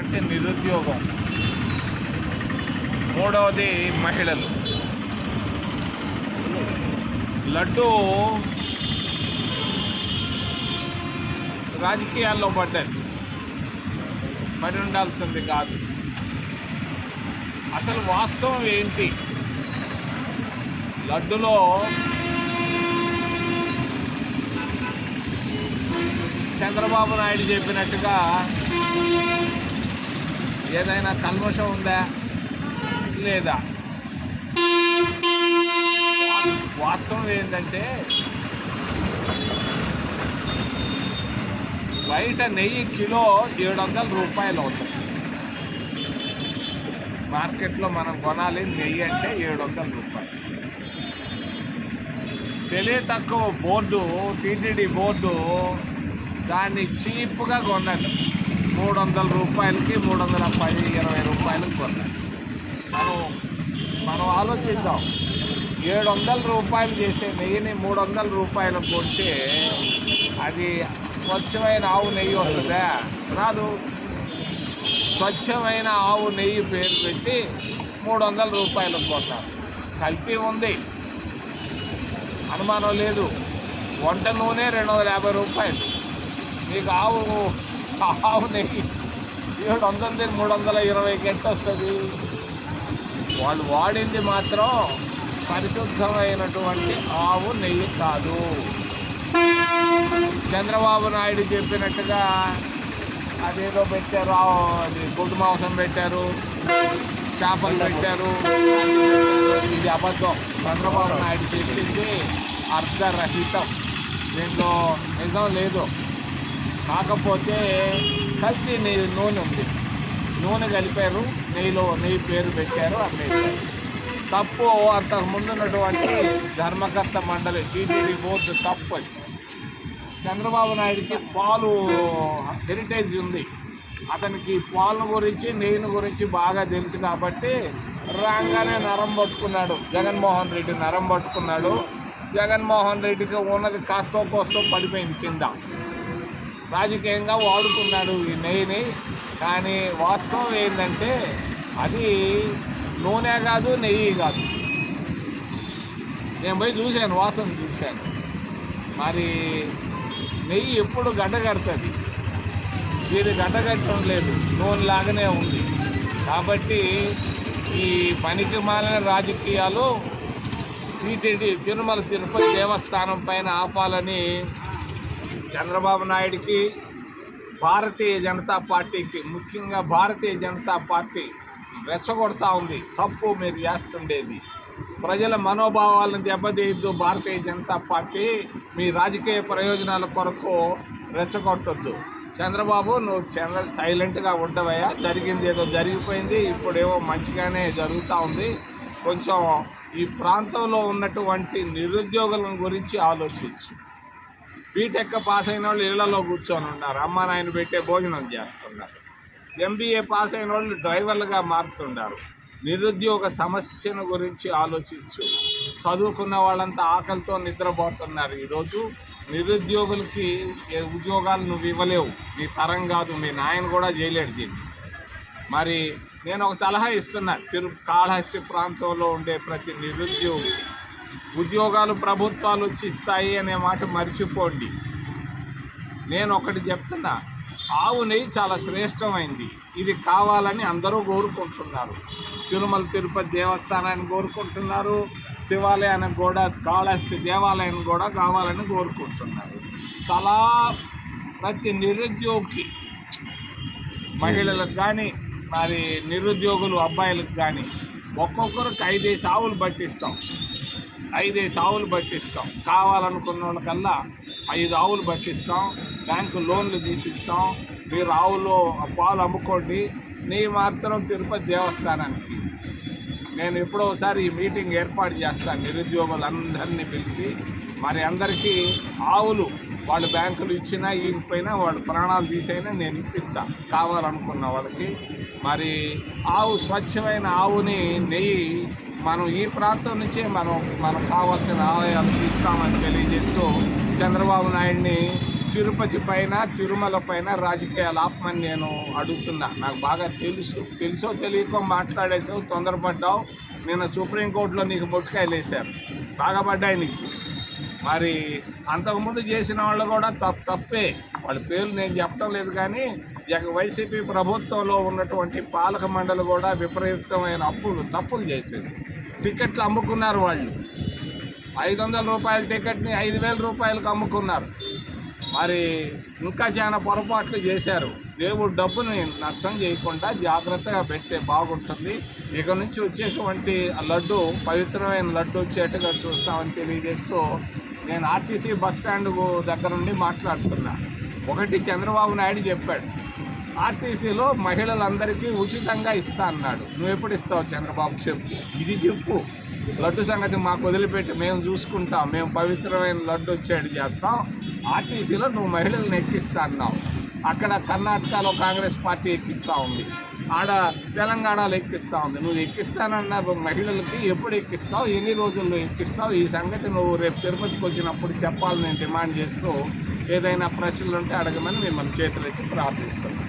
అంటే నిరుద్యోగం. మూడవది మహిళలు. లడ్డు రాజకీయాల్లో పడ్డది పడి ఉండాల్సింది కాదు. అసలు వాస్తవం ఏంటి? లడ్డులో చంద్రబాబు నాయుడు చెప్పినట్టుగా ఏదైనా కల్మషం ఉందా? లేదా? వాస్తవం ఏంటంటే బయట నెయ్యి కిలో ఏడు వందల రూపాయలు అవుతుంది. మార్కెట్లో మనం కొనాలి నెయ్యి అంటే ఏడు వందల రూపాయలు. తెలియ తక్కువ బోర్డు టీటీడీ బోర్డు దాన్ని చీప్గా కొనండి. మూడు వందల రూపాయలకి మూడు వందల పది ఇరవై రూపాయలకి కొన్నాయి మనం మనం ఆలోచిద్దాం. ఏడు వందల రూపాయలు చేసే నెయ్యిని మూడు వందల రూపాయలు కొంటే అది స్వచ్ఛమైన ఆవు నెయ్యి వస్తుందా? రాదు. స్వచ్ఛమైన ఆవు నెయ్యి పేరు పెట్టి మూడు వందల రూపాయలు కొంటారు కల్తీ ఉంది. అనుమానం లేదు. వంట నూనె రెండు వందల యాభై రూపాయలు. మీకు ఆవు ఆవు నెయ్యి ఏడు వందలది మూడు వందల ఇరవైకి ఎంత వస్తుంది వాళ్ళు వాడింది మాత్రం పరిశుద్ధమైనటువంటి ఆవు నెయ్యి కాదు. చంద్రబాబు నాయుడు చెప్పినట్టుగా అదేదో పెట్టారు ఆవు- అది గుడ్డు మాంసం పెట్టారు చేపలు పెట్టారు. ఇది అబద్ధం. చంద్రబాబు నాయుడు చెప్పింది అర్ధరహితం దీంట్లో నిజం లేదు. కాకపోతే కల్తీ నెయ్యి నూనె ఉంది. నూనె కలిపారు. నెయ్యిలో నెయ్యి పేరు పెట్టారు అమ్మేశారు తప్పు అంతకు ముందున్నటువంటి ధర్మకర్త మండలి టీటీడీ బోర్డు తప్పు అది. చంద్రబాబు నాయుడికి పాలు హెరిటేజ్ ఉంది. అతనికి పాలను గురించి నెయ్యిని గురించి బాగా తెలుసు కాబట్టి రాగానే నరం పట్టుకున్నాడు. జగన్మోహన్ రెడ్డి నరం పట్టుకున్నాడు. జగన్మోహన్ రెడ్డికి ఉన్నది కాస్తో కోస్తో పడిపోయింది కింద. రాజకీయంగా వాడుకున్నాడు ఈ నెయ్యిని. కానీ వాస్తవం ఏంటంటే అది నూనె కాదు నెయ్యి కాదు. నేను పోయి చూశాను వాసన చూశాను. మరి నెయ్యి ఎప్పుడు గడ్డగడుతుంది వీరు గడ్డగట్టడం లేదు నూనె లాగానే ఉంది. కాబట్టి ఈ పనికి మాలిన రాజకీయాలు టీటీడీ తిరుమల తిరుపతి దేవస్థానం పైన ఆపాలని చంద్రబాబు నాయుడికి భారతీయ జనతా పార్టీకి ముఖ్యంగా భారతీయ జనతా పార్టీ రెచ్చగొడతా ఉంది. తప్పు మీరు చేస్తుండేది. ప్రజల మనోభావాలను దెబ్బతీయద్దు. భారతీయ జనతా పార్టీ మీ రాజకీయ ప్రయోజనాల కొరకు రెచ్చగొట్టద్దు. చంద్రబాబు నువ్వు చంద్ర సైలెంట్గా ఉండవయ్యా. జరిగింది ఏదో జరిగిపోయింది. ఇప్పుడేవో మంచిగానే జరుగుతూ ఉంది. కొంచెం ఈ ప్రాంతంలో ఉన్నటువంటి నిరుద్యోగుల గురించి ఆలోచించు. బీటెక్ పాస్ అయిన వాళ్ళు ఇళ్ళలో కూర్చొని ఉన్నారు. అమ్మ నాయన పెట్టే భోజనం చేస్తున్నారు. ఎంబీఏ పాస్ అయిన వాళ్ళు డ్రైవర్లుగా మారుతున్నారు నిరుద్యోగ సమస్యను గురించి ఆలోచించు. చదువుకున్న వాళ్ళంతా ఆకలితో నిద్రపోతున్నారు. ఈరోజు నిరుద్యోగులకి ఏ ఉద్యోగాలు నువ్వు ఇవ్వలేవు. నీ తరం కాదు. మీ నాయన కూడా చేయలేడు దీన్ని. మరి నేను ఒక సలహా ఇస్తున్నా. తిరు కాళహస్తి ప్రాంతంలో ఉండే ప్రతి నిరుద్యోగి ఉద్యోగాలు ప్రభుత్వాలు వచ్చి ఇస్తాయి అనే మాట మర్చిపోండి. నేను ఒకటి చెప్తున్నా ఆవు నెయ్యి చాలా శ్రేష్టమైంది. ఇది కావాలని అందరూ కోరుకుంటున్నారు. తిరుమల తిరుపతి దేవస్థానాన్ని కోరుకుంటున్నారు శివాలయానికి కూడా కాళహస్తి దేవాలయాన్ని కూడా కావాలని కోరుకుంటున్నారు. తలా ప్రతి నిరుద్యోగి మహిళలకు కానీ మరి నిరుద్యోగులు అబ్బాయిలకు కానీ ఒక్కొక్కరికి ఐదేసి ఆవులు పట్టిస్తాం. ఐదేసి ఆవులు పట్టిస్తాం. కావాలనుకున్న వాళ్ళకల్లా ఐదు ఆవులు పట్టిస్తాం. బ్యాంకు లోన్లు తీసిస్తాం. మీరు ఆవులు పాలు అమ్ముకోండి. నీ మాత్రం తిరుపతి దేవస్థానానికి. నేను ఎప్పుడో ఒకసారి ఈ మీటింగ్ ఏర్పాటు చేస్తాను. నిరుద్యోగులందరినీ పిలిచి మరి అందరికీ ఆవులు వాళ్ళు బ్యాంకులు ఇచ్చినా ఇవ్వకపోయినా వాళ్ళు ప్రాణాలు తీసైనా నేను ఇప్పిస్తాను కావాలనుకున్న వాళ్ళకి. మరి ఆవు స్వచ్ఛమైన ఆవుని నెయ్యి మనం ఈ ప్రాంతం నుంచే మనం మనకు కావాల్సిన ఆలయాలు ఇస్తామని తెలియజేస్తూ చంద్రబాబు నాయుడిని తిరుపతి పైన తిరుమల పైన రాజకీయాలు ఆపమని నేను అడుగుతున్నా. నాకు బాగా తెలుసు. తెలుసో తెలియకో మాట్లాడేసావు తొందరపడ్డావు. నిన్న సుప్రీంకోర్టులో నీకు బొట్టుకాయలు వేశారు బాగా పడ్డాయి నీకు. మరి అంతకుముందు చేసిన వాళ్ళు కూడా తప్పు తప్పే. వాళ్ళ పేర్లు నేను చెప్పడం లేదు కానీ జగ వైసీపీ ప్రభుత్వంలో ఉన్నటువంటి పాలక మండలి కూడా విపరీతమైన అప్పులు తప్పులు చేసేది. టికెట్లు అమ్ముకున్నారు వాళ్ళు. ఐదు వందల రూపాయల టికెట్ని ఐదు వేల రూపాయలకు అమ్ముకున్నారు. మరి ఇంకా చాలా పొరపాట్లు చేశారు. దేవుడు డబ్బుని నష్టం చేయకుండా జాగ్రత్తగా పెడితే బాగుంటుంది. ఇక నుంచి వచ్చేటువంటి లడ్డు పవిత్రమైన లడ్డు వచ్చేట్టుగా చూస్తామని తెలియజేస్తూ నేను ఆర్టీసీ బస్ స్టాండ్ దగ్గర నుండి మాట్లాడుతున్నా. ఒకటి చంద్రబాబు నాయుడు చెప్పాడు ఆర్టీసీలో మహిళలందరికీ ఉచితంగా ఇస్తా అన్నాడు. నువ్వు ఎప్పుడు ఇస్తావు చంద్రబాబు చెప్పు. ఇది చెప్పు. లడ్డు సంగతి మాకు వదిలిపెట్టి. మేము చూసుకుంటాం. మేము పవిత్రమైన లడ్డు వచ్చేది చేస్తాం. ఆర్టీసీలో నువ్వు మహిళలను ఎక్కిస్తా అన్నావు. అక్కడ కర్ణాటకలో కాంగ్రెస్ పార్టీ ఎక్కిస్తూ ఉంది. ఆడ తెలంగాణలో ఎక్కిస్తా ఉంది. నువ్వు ఎక్కిస్తానన్న మహిళలకి ఎప్పుడు ఎక్కిస్తావు? ఎన్ని రోజుల్లో ఎక్కిస్తావు? ఈ సంగతి నువ్వు రేపు తిరుపతికి వచ్చినప్పుడు చెప్పాలని నేను డిమాండ్ చేస్తూ ఏదైనా ప్రశ్నలు ఉంటే అడగమని మిమ్మల్ని చేతులెత్తి ప్రార్థిస్తున్నాను.